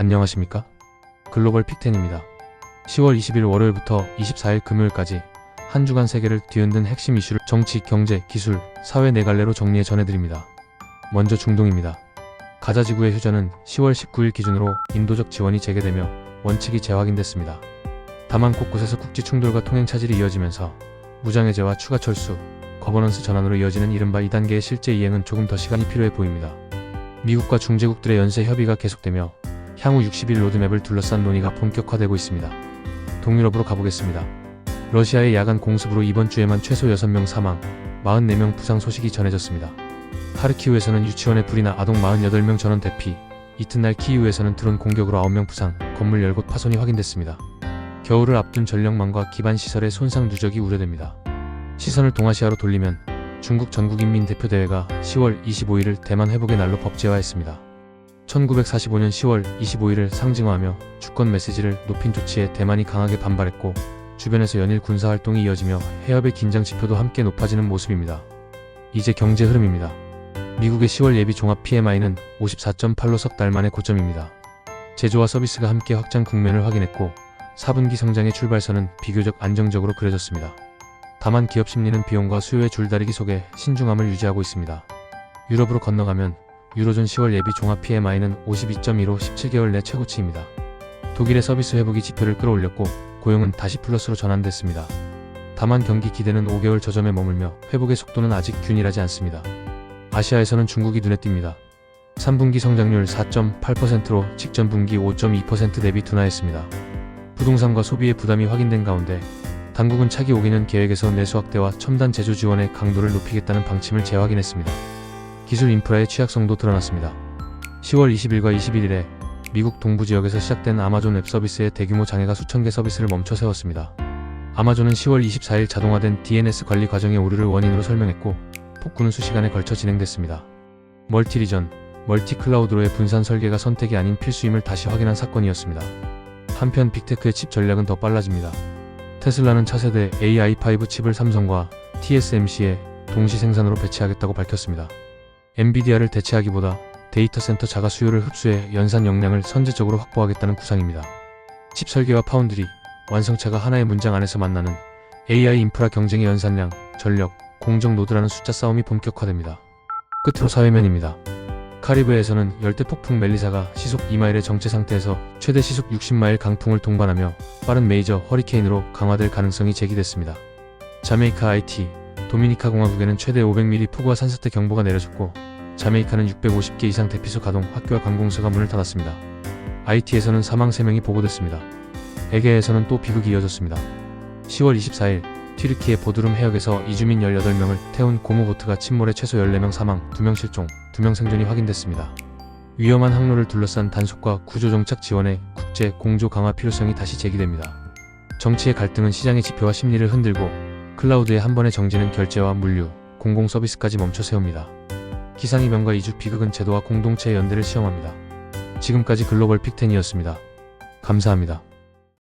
안녕하십니까? 글로벌 픽텐입니다. 10월 20일 월요일부터 24일 금요일까지 한 주간 세계를 뒤흔든 핵심 이슈를 정치, 경제, 기술, 사회 네 갈래로 정리해 전해드립니다. 먼저 중동입니다. 가자 지구의 휴전은 10월 19일 기준으로 인도적 지원이 재개되며 원칙이 재확인됐습니다. 다만 곳곳에서 국지 충돌과 통행 차질이 이어지면서 무장해제와 추가 철수, 거버넌스 전환으로 이어지는 이른바 2단계의 실제 이행은 조금 더 시간이 필요해 보입니다. 미국과 중재국들의 연쇄 협의가 계속되며 향후 60일 로드맵을 둘러싼 논의가 본격화되고 있습니다. 동유럽으로 가보겠습니다. 러시아의 야간 공습으로 이번 주에만 최소 6명 사망, 44명 부상 소식이 전해졌습니다. 하르키우에서는 유치원에 불이 나 아동 48명 전원 대피, 이튿날 키이우에서는 드론 공격으로 9명 부상, 건물 10곳 파손이 확인됐습니다. 겨울을 앞둔 전력망과 기반 시설의 손상 누적이 우려됩니다. 시선을 동아시아로 돌리면 중국 전국인민대표대회가 10월 25일을 대만 회복의 날로 법제화했습니다. 1945년 10월 25일을 상징화하며 주권 메시지를 높인 조치에 대만이 강하게 반발했고 주변에서 연일 군사 활동이 이어지며 해협의 긴장 지표도 함께 높아지는 모습입니다. 이제 경제 흐름입니다. 미국의 10월 예비 종합 PMI는 54.8로 석 달 만의 고점입니다. 제조와 서비스가 함께 확장 국면을 확인했고 4분기 성장의 출발선은 비교적 안정적으로 그려졌습니다. 다만 기업 심리는 비용과 수요의 줄다리기 속에 신중함을 유지하고 있습니다. 유럽으로 건너가면 유로존 10월 예비 종합 PMI는 52.2로 17개월 내 최고치입니다. 독일의 서비스 회복이 지표를 끌어올렸고 고용은 다시 플러스로 전환됐습니다. 다만 경기 기대는 5개월 저점에 머물며 회복의 속도는 아직 균일하지 않습니다. 아시아에서는 중국이 눈에 띕니다. 3분기 성장률 4.8%로 직전 분기 5.2% 대비 둔화했습니다. 부동산과 소비의 부담이 확인된 가운데 당국은 차기 5개년 계획에서 내수 확대와 첨단 제조 지원의 강도를 높이겠다는 방침을 재확인했습니다. 기술 인프라의 취약성도 드러났습니다. 10월 20일과 21일에 미국 동부 지역에서 시작된 아마존 웹 서비스의 대규모 장애가 수천 개 서비스를 멈춰 세웠습니다. 아마존은 10월 24일 자동화된 DNS 관리 과정의 오류를 원인으로 설명했고 폭군은 수시간에 걸쳐 진행됐습니다. 멀티리전, 멀티클라우드로의 분산 설계가 선택이 아닌 필수임을 다시 확인한 사건이었습니다. 한편 빅테크의 칩 전략은 더 빨라집니다. 테슬라는 차세대 AI5 칩을 삼성과 TSMC에 동시 생산으로 배치하겠다고 밝혔습니다. 엔비디아를 대체하기보다 데이터 센터 자가 수요를 흡수해 연산 역량을 선제적으로 확보하겠다는 구상입니다. 칩 설계와 파운드리, 완성차가 하나의 문장 안에서 만나는 AI 인프라 경쟁의 연산량, 전력, 공정 노드라는 숫자 싸움이 본격화됩니다. 끝으로 사회면입니다. 카리브해에서는 열대 폭풍 멜리사가 시속 2마일의 정체 상태에서 최대 시속 60마일 강풍을 동반하며 빠른 메이저 허리케인으로 강화될 가능성이 제기됐습니다. 자메이카 IT, 도미니카 공화국에는 최대 500mm 폭우와 산사태 경보가 내려졌고 자메이카는 650개 이상 대피소 가동, 학교와 관공서가 문을 닫았습니다. IT에서는 사망 3명이 보고됐습니다. 에게에서는 또 비극이 이어졌습니다. 10월 24일 튀르키의 보드룸 해역에서 이주민 18명을 태운 고무보트가 침몰해 최소 14명 사망, 2명 실종, 2명 생존이 확인됐습니다. 위험한 항로를 둘러싼 단속과 구조정착 지원의 국제 공조 강화 필요성이 다시 제기됩니다. 정치의 갈등은 시장의 지표와 심리를 흔들고 클라우드의 한 번의 정지는 결제와 물류, 공공 서비스까지 멈춰 세웁니다. 기상이변과 이주 비극은 제도와 공동체의 연대를 시험합니다. 지금까지 글로벌 픽텐이었습니다. 감사합니다.